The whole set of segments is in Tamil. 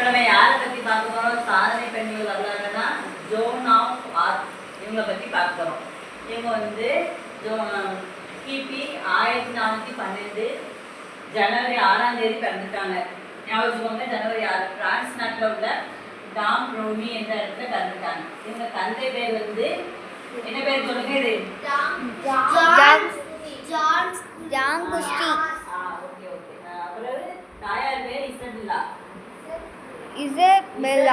நம்ம யாரை பற்றி பார்க்க போகிறோம் சாதனை பெண்கள் வரலாறுனா ஜோன் ஆஃப் ஆர்க் இவங்களை பற்றி பார்க்க போகிறோம் இவங்க வந்து ஜோ கிபி ஆயிரத்தி நானூற்றி பன்னெண்டு ஜனவரி ஆறாம் தேதி பிறந்துட்டாங்க. ஞாபகம் ஜனவரி ஆறு பிரான்ஸ் நாட்டில் உள்ள டாம் ரோமி என்ற இடத்துல பிறந்துட்டாங்க. இவங்க தந்தை பேர் வந்து என்ன பேர் சொல்லுங்க இது ஜான் குஸ்தி ஆ ஓகே ஓகே அப்புறம் தாயார் பேர் இசபில்லா இசபெல்லா இசபெல்லா இசபெல்லா அப்புறம் வந்து இதுல வந்து இவங்க வந்து மூணாவது பேர்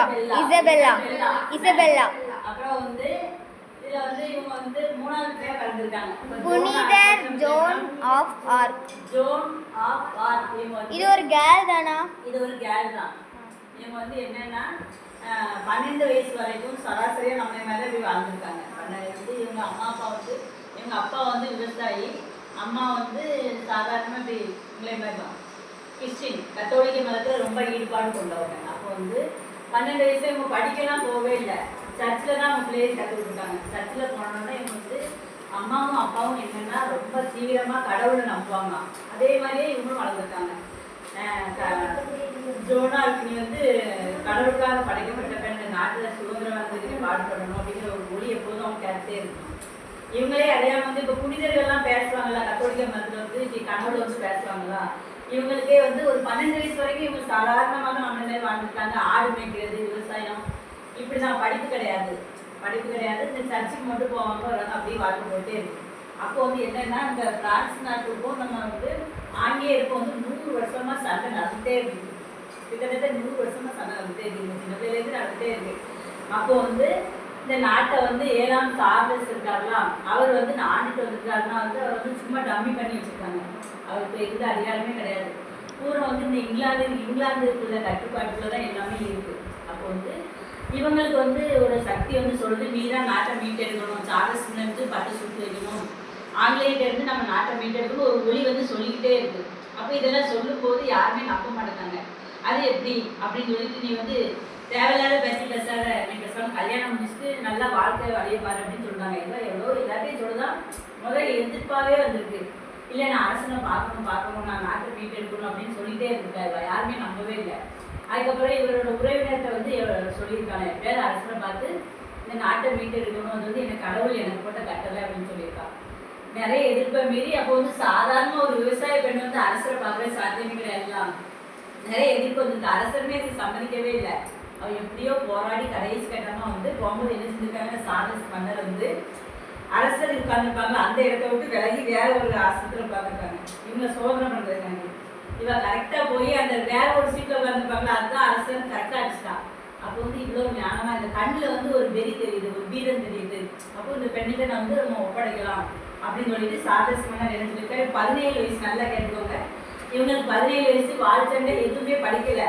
பிறந்திருக்காங்க இப்ப புனிதர் ஜோனா- Joan of Arc. Joan of Arc. இது ஒரு கேர்ள் தானா? இது ஒரு கேர்ள் தான். இவங்க வந்து என்னன்னா பன்னெண்டு வயசு வரைக்கும் சராசரியா நம்ம மேல இப்படி வாழ்ந்துருக்காங்க. பன்னெண்டு வந்து இவங்க அம்மா அப்பா வந்து இவங்க அப்பா வந்து விவசாயி. அம்மா வந்து சாதாரணமா இப்படி இவங்களே மாதிரி தான். கிறிஸ்டின் கத்தோலிக்க மதத்துல ரொம்ப ஈடுபாடு கொண்டவங்க. அப்போ வந்து பன்னெண்டு வயசுல இவங்க படிக்கலாம் போகவே இல்லை. சர்ச்சில் தான் அவங்க பிள்ளையை கற்றுக்கிட்டாங்க சர்ச்சில் போனோன்னா இவங்க வந்து அம்மாவும் அப்பாவும் என்னன்னா ரொம்ப தீவிரமா கடவுளை நம்புவாங்க. அதே மாதிரியே இவங்களும் வளர்ந்துருக்காங்க ஜோனா நீ வந்து கடவுளுக்காக படைக்கப்பட்ட பெண் நாட்டில் நாட்டுல சுதந்திரம் வந்ததுக்கு பாடுபடணும் அப்படிங்கிற ஒரு மொழி எப்போதும் அவங்க கேட்டே இருக்கும். இவங்களே அறியாம வந்து இப்போ புனிதர்கள்லாம் பேசுவாங்களா கத்தோலிக்க மதத்தில் வந்து இப்படி கடவுள் வந்து பேசுவாங்களா? இவங்களுக்கே வந்து ஒரு பன்னெண்டு வயசு வரைக்கும் இவங்க சாதாரணமான மனநிலை வாழ்ந்துருக்காங்க. ஆடு மேய்க்கிறது விவசாயம். இப்படி தான் படிப்பு கிடையாது. படிப்பு கிடையாது. இந்த சர்ச்சுக்கு மட்டும் போவாங்க வராங்க அப்படியே வாழ்ந்து போயிட்டே இருக்கு. அப்போ வந்து என்னன்னா இந்த பிரான்ஸ் நாட்டுக்கும் நம்ம வந்து ஆங்கிலேயருக்கும் வந்து நூறு வருஷமா சண்டை நடந்துட்டே இருக்கு. கிட்டத்தட்ட நூறு வருஷமா சண்டை நடந்துட்டே இருக்கு. சின்ன பிள்ளைலேருந்து நடந்துட்டே இருக்கு. அப்போ வந்து இந்த நாட்டை வந்து ஏழாம் சார்லஸ் இருக்காருலாம் அவர் வந்து இந்த ஆண்டுட்டு வந்திருக்காருன்னா வந்து அவர் வந்து சும்மா டம்மி பண்ணி வச்சிருக்காங்க. அவருக்கு எந்த அதிகாரமே கிடையாது. பூரா வந்து இந்த இங்கிலாந்து இங்கிலாந்து இருக்கிற கட்டுப்பாட்டுல தான் எல்லாமே இருக்கு. அப்போ வந்து இவங்களுக்கு வந்து ஒரு சக்தி வந்து சொல்லுது நீ தான் நாட்டை மீட்டெடுக்கணும். சார்லஸ் இருந்து பட்டு சுட்டு வைக்கணும். ஆங்கிலேயிட்ட நம்ம நாட்டை மீட்டெடுக்கணும். ஒரு ஒளி வந்து சொல்லிக்கிட்டே இருக்கு. அப்போ இதெல்லாம் சொல்லும் போது யாருமே நம்ப மாட்டேங்காங்க. அது எப்படி? அப்படின்னு சொல்லிட்டு நீ வந்து தேவையில்லாத பேசி பேசாத நீ பேசாம கல்யாணம் முடிச்சுட்டு நல்லா வாழ்க்கை வழிய பாரு அப்படின்னு சொல்றாங்க. இல்லை எவ்வளோ எல்லாத்தையும் சொல்லதான் முதல்ல எதிர்ப்பாகவே வந்திருக்கு. இல்லை நான் அரசனை பார்க்கணும் பார்க்கணும் நான் நாட்டு வீட்டு எடுக்கணும் அப்படின்னு சொல்லிட்டே இருக்காரு யாருமே நம்பவே இல்லை. அதுக்கப்புறம் இவரோட உறவினர்கிட்ட வந்து இவர் சொல்லியிருக்காங்க பேர் அரசனை பார்த்து இந்த நாட்டை மீட்டெடுக்கணும் அது வந்து எனக்கு கடவுள் எனக்கு போட்ட கட்டளை அப்படின்னு சொல்லியிருக்காங்க. நிறைய எதிர்ப்பை மீறி அப்போ வந்து சாதாரண ஒரு விவசாய பெண் வந்து அரசரை பார்க்கவே சாத்தியமே கிடையாதுலாம் நிறைய எதிர்ப்பு வந்து அரசருமே சம்மதிக்கவே இல்லை. எப்படியோ போராடி கடைசி கட்டமா வந்து போகும்போது என்ன செஞ்சிருக்காங்க? சாரஸ் மன்னர் வந்து அரசர் உட்காந்துருப்பாங்க அந்த இடத்த விட்டு விலகி வேற ஒரு ஆசனத்துல உட்காந்துருக்காங்க இவங்க சோதனை பண்ணுறாங்க இவ கரெக்டாக போய் அந்த வேற ஒரு சீட்டில் உட்காந்துருப்பாங்க அதுதான் அரசர் கரெக்டாக அடிச்சிட்டான் அப்போ வந்து இவ்வளோ ஞானமாக இந்த கண்ணில் வந்து ஒரு வெறி தெரியுது ஒரு வீரம் தெரியுது. அப்போ இந்த பெண்ணிட்ட நான் வந்து நம்ம ஒப்படைக்கலாம் அப்படின்னு சொல்லிட்டு சாரஸ் மன்னர் நினைச்சிருக்காரு பதினேழு வயசு நல்லா கேட்டுக்கோங்க. இவங்களுக்கு பதினேழு வயசு வாழ்ச்சண்டை எதுவுமே படிக்கலை.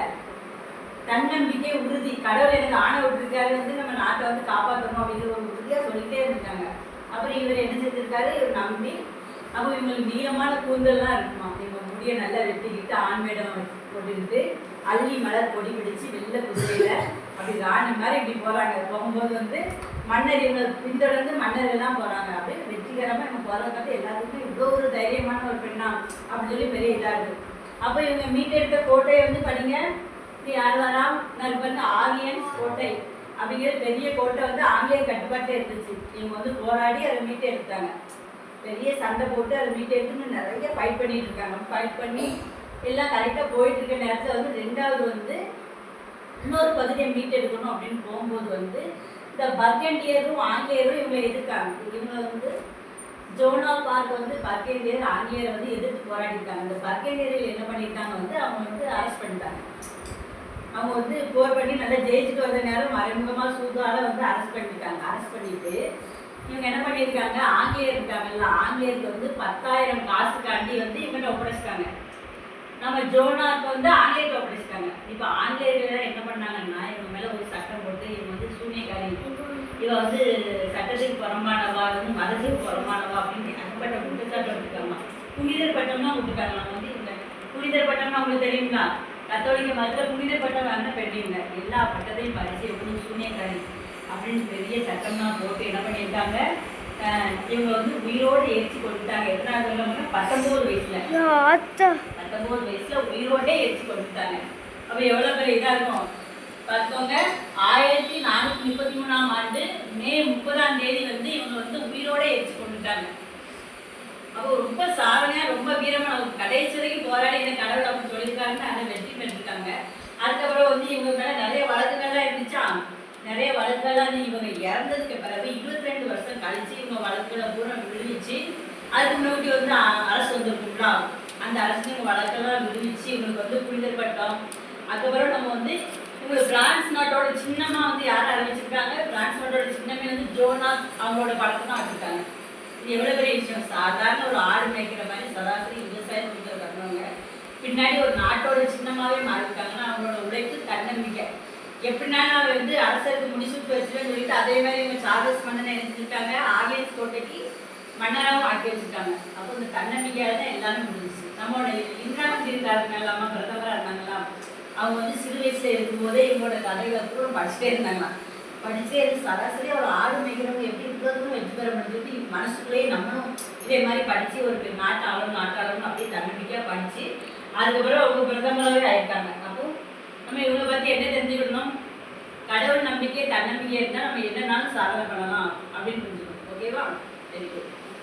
தன்னம்பிக்கை உறுதி. கடவுள் எனக்கு ஆணை விட்டுருக்காரு வந்து நம்ம நாட்டை வந்து காப்பாற்றணும் அப்படிங்கிற ஒரு உறுதியாக சொல்லிட்டே இருந்திருக்காங்க அப்புறம் இவர் என்ன செஞ்சிருக்காரு? இவர் நம்பி. அப்போ இவங்களுக்கு நீளமான கூந்தல்லாம் இருக்குமா? இவங்க முடிய நல்லா வெட்டிக்கிட்டு ஆண் போட்டுக்கிட்டு அள்ளி மலர் பொடி பிடிச்சு வெள்ளை குதிரையில் அப்படி ராணி மாதிரி இப்படி போகிறாங்க போகும்போது வந்து மன்னர் இவங்க பின்தொடர்ந்து மன்னர்கள்லாம் போகிறாங்க போறாங்க. அப்படியே வெற்றிகரமா இவங்க பார்த்து எல்லாத்துக்குமே இவ்வளோ ஒரு தைரியமான ஒரு பெண்ணா அப்படின்னு சொல்லி பெரிய இதாக இருக்குது அப்போ இவங்க மீட்டெடுத்த கோட்டையை வந்து படிங்க ஸ்ரீ யார் வராம் வந்து ஆரியன்ஸ் கோட்டை. அப்படிங்கிற பெரிய கோட்டை வந்து ஆங்கிலேயர் கட்டுப்பாட்டே இருந்துச்சு. இவங்க வந்து போராடி அதை மீட்டு எடுத்தாங்க. பெரிய சண்டை போட்டு அதை மீட்டு எடுத்துன்னு நிறைய ஃபைட் பண்ணிட்டு இருக்காங்க ஃபைட் பண்ணி எல்லாம் கரெக்டாக போயிட்டு இருக்க நேரத்தில் வந்து ரெண்டாவது வந்து இன்னொரு பகுதியை மீட்டு எடுக்கணும் அப்படின்னு போகும்போது வந்து இந்த பர்கண்டியரும் ஆங்கிலேயரும் இவங்களை எதிர்க்காங்க இவங்க வந்து ஜோனா பார்க் வந்து பர்கண்டியர் ஆங்கிலேயரை வந்து எதிர்த்து போராடிருக்காங்க. இந்த பர்கண்டியர்கள் என்ன பண்ணியிருக்காங்க வந்து அவங்க வந்து அரெஸ்ட் பண்ணிட்டாங்க. அவங்க வந்து போர் பண்ணி நல்லா ஜெயிச்சுட்டு வந்த நேரம் மறைமுகமாக சூதால வந்து அரெஸ்ட் பண்ணியிருக்காங்க அரெஸ்ட் பண்ணிட்டு இவங்க என்ன பண்ணியிருக்காங்க? ஆங்கிலேயர் இருக்காங்கல்ல ஆங்கிலேயருக்கு வந்து பத்தாயிரம் காசுக்காண்டி வந்து இவங்கிட்ட ஒப்படைச்சிட்டாங்க. நம்ம ஜோனாக்கு வந்து ஆங்கிலேயர்கிட்ட ஒப்படைச்சிட்டாங்க. இப்போ ஆங்கிலேயர்கள் என்ன பண்ணாங்கன்னா இவங்க மேலே ஒரு சட்டம் போட்டு இவங்க வந்து சூனியக்காரி. இவ வந்து சட்டத்துக்கு புறம்பானவா வந்து மதத்துக்கு புறம்பானவா அப்படின்னு ஏகப்பட்ட குற்றச்சாட்டு விட்டுருக்காங்க புனிதர் பட்டம்னா விட்டுருக்காங்க நம்ம வந்து இவங்க புனிதர் பட்டம்னா உங்களுக்கு தெரியுங்களா? கத்தோலிக்க மதத்தில் புனிதர் பட்டம் வாங்கின பெண்ணிங்க எல்லா பட்டத்தையும் பறிச்சு எப்படி சூனியக்காரி அப்படின்னு பெரிய சட்டம்லாம் போட்டு என்ன பண்ணியிருக்காங்க? இவங்க வந்து உயிரோடு எரிச்சு கொடுத்தாங்க எத்தனாவது சொல்லணும்னா பத்தொன்பது வயசுல. ஆத்தா பத்தொன்பது வயசுல உயிரோடே எரிச்சு கொடுத்துட்டாங்க. அப்ப எவ்வளவு பெரிய இதா இருக்கும்? பார்த்துக்கோங்க. ஆயிரத்தி நானூற்றி முப்பத்தி மூணாம் ஆண்டு மே முப்பதாம் தேதி வந்து இவங்க வந்து உயிரோட எரிச்சு கொண்டுட்டாங்க அப்போ ரொம்ப சாதனையா ரொம்ப வீரமா அவங்க கடைசி வரைக்கும் போராடி என்ன கடவுள் அவங்க அதை வெற்றி பெற்றிருக்காங்க. அதுக்கப்புறம் வந்து இவங்க மேல நிறைய வழக்குகள்லாம் இருந்துச்சா? நிறைய வழக்குகள்லாம் வந்து இவங்க இறந்ததுக்கு பிறகு இருபத்தி ரெண்டு வருஷம் கழிச்சு இவங்க வழக்குகளை பூரா விடுவிச்சு அதுக்கு முன்னாடி வந்து அரசு வந்திருக்குங்களா அந்த அரசு இவங்க வழக்கெல்லாம் விடுவிச்சு இவங்களுக்கு வந்து புரிதல் பட்டம். அதுக்கப்புறம் நம்ம வந்து இவங்க பிரான்ஸ் நாட்டோட சின்னமா வந்து யார் அறிவிச்சிருக்காங்க? பிரான்ஸ் நாட்டோட சின்னமே வந்து ஜோனாஸ் அவங்களோட படத்தை தான் வச்சிருக்காங்க. இது எவ்வளவு பெரிய விஷயம்? சாதாரண ஒரு ஆடு மேய்க்கிற மாதிரி சராசரி விவசாயம் பண்ணிட்டு வர்றவங்க பின்னாடி ஒரு நாட்டோட சின்னமாகவே மாறிருக்காங்கன்னா அவங்களோட உழைப்பு தன்னம்பிக்கை. எப்படினாலும் அவர் வந்து அரசருக்கு முடிச்சுட்டு வச்சுருன்னு சொல்லிட்டு அதே மாதிரி இவங்க சார்ஜஸ் மன்னனை எழுதிருக்காங்க ஆர்லியன்ஸ் கோட்டைக்கு மன்னராகவும் ஆக்கி வச்சிருக்காங்க அப்போ இந்த தன்னம்பிக்கையால் தான் எல்லாமே முடிஞ்சிச்சு. நம்மளோட இந்திரா காந்தி இருக்காருங்களா பிரதமராக இருந்தாங்களாம் அவங்க வந்து சிறு வயசில் இருக்கும்போதே இவங்களோட கதைகளை கூட படிச்சுட்டே இருந்தாங்களாம் படிச்சே இருந்து சராசரி ஒரு ஆறு மேய்க்கிறவங்க எப்படி இருக்கிறதுன்னு வெற்றி பெற முடிஞ்சுட்டு மனசுக்குள்ளேயே நம்மளும் இதே மாதிரி படித்து ஒரு பெரிய நாட்டாளம் நாட்டாளம் அப்படியே தன்னம்பிக்கையாக படித்து அதுக்கப்புறம் அவங்க பிரதமராகவே ஆயிருக்காங்க. அப்போ நம்ம இவங்களை பத்தி என்ன தெரிஞ்சுக்கணும்? கடவுள் நம்பிக்கை தன்னம்பிக்கை இருந்தால் நம்ம என்னன்னாலும் சாதனை பண்ணலாம் அப்படின்னு புரிஞ்சுக்கணும். ஓகேவா வெரி குட்